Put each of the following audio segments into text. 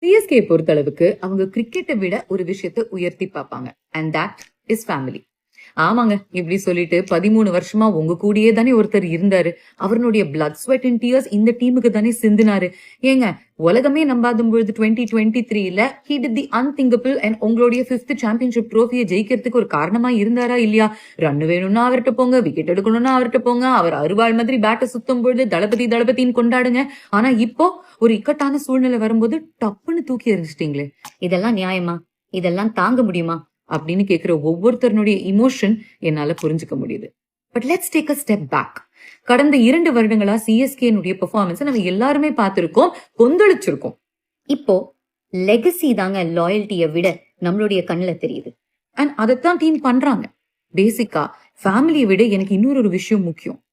CSK பொறுத்தளவுக்கு அவங்க கிரிக்கெட்டை விட ஒரு விஷயத்தை உயர்த்தி பார்ப்பாங்க. அண்ட் தட் இஸ் ஃபேமிலி ஆமாங்க இப்படி சொல்லிட்டு பதிமூணு வருஷமா உங்க கூடயே தானே ஒருத்தர் இருந்தாரு. அவருடைய பிளட் ஸ்வெட் அண்ட் டியர்ஸ் இந்த டீமுக்கு தானே சிந்தினாரு. ஏங்க உலகமே நம்பாத பொழுது டுவெண்ட்டி டுவெண்ட்டி த்ரீல he did the unthinkable and உங்களுடைய ஃபிஃப்த் சாம்பியன்ஷிப் ட்ரோஃபியை ஜெயிக்கிறதுக்கு ஒரு காரணமா இருந்தாரா இல்லையா? ரன் வேணும்னா அவர்கிட்ட போங்க விக்கெட் எடுக்கணும்னா அவர்கிட்ட போங்க அவர் அருவாள் மாதிரி பேட்டை சுத்தும் பொழுது தளபதி தளபதின்னு கொண்டாடுங்க. ஆனா இப்போ ஒரு இக்கட்டான சூழ்நிலை வரும்போது டப்புன்னு தூக்கி எறிஞ்சிட்டீங்களே. இதெல்லாம் நியாயமா? இதெல்லாம் தாங்க முடியுமா? அப்படின்னு கேட்குற ஒவ்வொருத்தருடைய இமோஷன் என்னால புரிஞ்சுக்க முடியுது. But let's take a step back கடந்த இரண்டு வருடங்களா சிஎஸ்கேனுடைய பெர்ஃபார்மன்ஸ் நம்ம எல்லாருமே பார்த்திருக்கோம் கொந்தளிச்சிருக்கோம். இப்போ லெகசி தாங்க லாயல்ட்டியை விட நம்மளுடைய கண்ணில் தெரியுது. அண்ட் அதைத்தான் டீம் பண்றாங்க. பேசிக்கா ஃபேமிலியை விட எனக்கு இன்னொரு ஒரு விஷயம் முக்கியம்.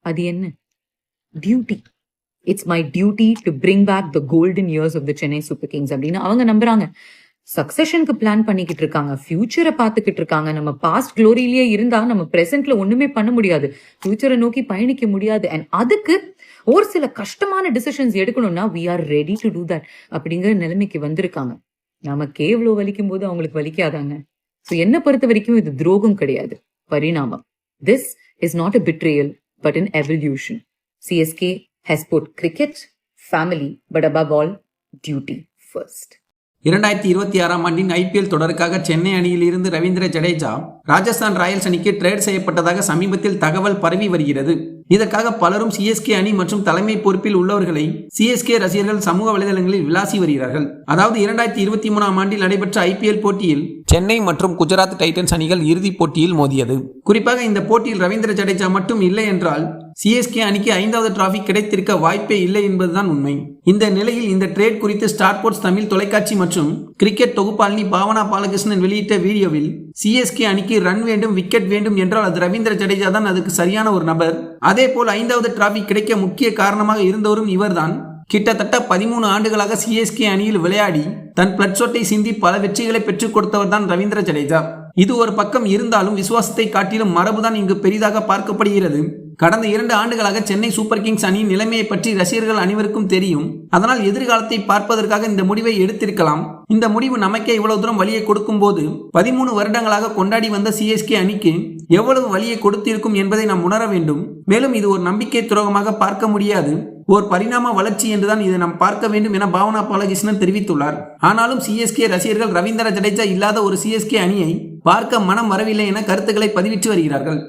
அது என்ன? Duty it's my duty to bring back the golden years of the Chennai Super Kings அப்படின்னு அவங்க நம்புறாங்க. சக்சஷனுக்கு பிளான் பண்ணிக்கிட்டு இருக்காங்க ஃபியூச்சரை பார்த்துக்கிட்டு இருக்காங்க நம்ம பாஸ்ட் க்ளோரியிலேயே இருந்தா நம்ம பிரசன்ட்ல ஒண்ணுமே பண்ண முடியாது. ஃபியூச்சரை நோக்கி பயணிக்க முடியாது. அண்ட் அதுக்கு ஒரு சில கஷ்டமான டிசிஷன்ஸ் எடுக்கணும்னா we are ready to do that அப்படிங்கிற நிலைமைக்கு வந்திருக்காங்க. நமக்கே இவ்வளோ வலிக்கும் போது அவங்களுக்கு வலிக்காதாங்க. ஸோ என்ன பொறுத்த வரைக்கும் இது துரோகம் கிடையாது. பரிணாமம். This is not a betrayal but in evolution CSK has cricket family but above all duty first இரண்டாயிரத்தி இருபத்தி ஆறாம் ஆண்டின் ஐபிஎல் தொடருக்காக சென்னை அணியில் இருந்து ரவீந்திர ஜடேஜா ராஜஸ்தான் ராயல்ஸ் அணிக்கு ட்ரேட் செய்யப்பட்டதாக சமீபத்தில் தகவல் பரவி வருகிறது. இதற்காக பலரும் சிஎஸ்கே அணி மற்றும் தலைமை பொறுப்பில் உள்ளவர்களை சிஎஸ்கே ரசிகர்கள் சமூக வலைதளங்களில் விளாசி வருகிறார்கள். அதாவது இரண்டாயிரத்தி இருபத்தி மூணாம் ஆண்டில் நடைபெற்ற ஐபிஎல் போட்டியில் சென்னை மற்றும் குஜராத் டைட்டன்ஸ் அணிகள் இறுதிப் போட்டியில் மோதியது. குறிப்பாக இந்த போட்டியில் ரவீந்திர ஜடேஜா மட்டும் இல்லை என்றால் சிஎஸ்கே அணிக்கு ஐந்தாவது டிராஃபி கிடைத்திருக்க வாய்ப்பே இல்லை என்பதுதான் உண்மை. இந்த நிலையில் இந்த ட்ரேட் குறித்து ஸ்டார் ஸ்போர்ட்ஸ் தமிழ் தொலைக்காட்சி மற்றும் கிரிக்கெட் தொகுப்பாளினி பாவனா பாலகிருஷ்ணன் வெளியிட்ட வீடியோவில் சிஎஸ்கே அணிக்கு ரன் வேண்டும் விக்கெட் வேண்டும் என்றால் அது ரவீந்திர ஜடேஜா தான் அதுக்கு சரியான ஒரு நபர். அதே போல் ஐந்தாவது டிராஃபி கிடைக்க முக்கிய காரணமாக இருந்தவரும் இவர்தான். கிட்டத்தட்ட பதிமூணு ஆண்டுகளாக சிஎஸ்கே அணியில் விளையாடி தன் பிளட்சோட்டை சிந்தி பல வெற்றிகளை பெற்றுக் கொடுத்தவர் தான் ரவீந்திர ஜடேஜா. இது ஒரு பக்கம் இருந்தாலும் விசுவாசத்தை காட்டிலும் மரபுதான் இங்கு பெரிதாக பார்க்கப்படுகிறது. கடந்த இரண்டு ஆண்டுகளாக சென்னை சூப்பர் கிங்ஸ் அணியின் நிலைமையை பற்றி ரசிகர்கள் அனைவருக்கும் தெரியும். அதனால் எதிர்காலத்தை பார்ப்பதற்காக இந்த முடிவை எடுத்திருக்கலாம். இந்த முடிவு நமக்கே இவ்வளவு தூரம் வழியை கொடுக்கும் போது பதிமூணு வருடங்களாக கொண்டாடி வந்த சிஎஸ்கே அணிக்கு எவ்வளவு வழியை கொடுத்திருக்கும் என்பதை நாம் உணர வேண்டும். மேலும் இது ஒரு நம்பிக்கை துரோகமாக பார்க்க முடியாது. ஓர் பரிணாம வளர்ச்சி என்றுதான் இதை நாம் பார்க்க வேண்டும் என பாவனா பாலகிருஷ்ணன் தெரிவித்துள்ளார். ஆனாலும் சிஎஸ்கே ரசிகர்கள் ரவீந்திர ஜடேஜா இல்லாத ஒரு சிஎஸ்கே அணியை பார்க்க மனம் வரவில்லை என கருத்துக்களை பதிவிட்டு வருகிறார்கள்.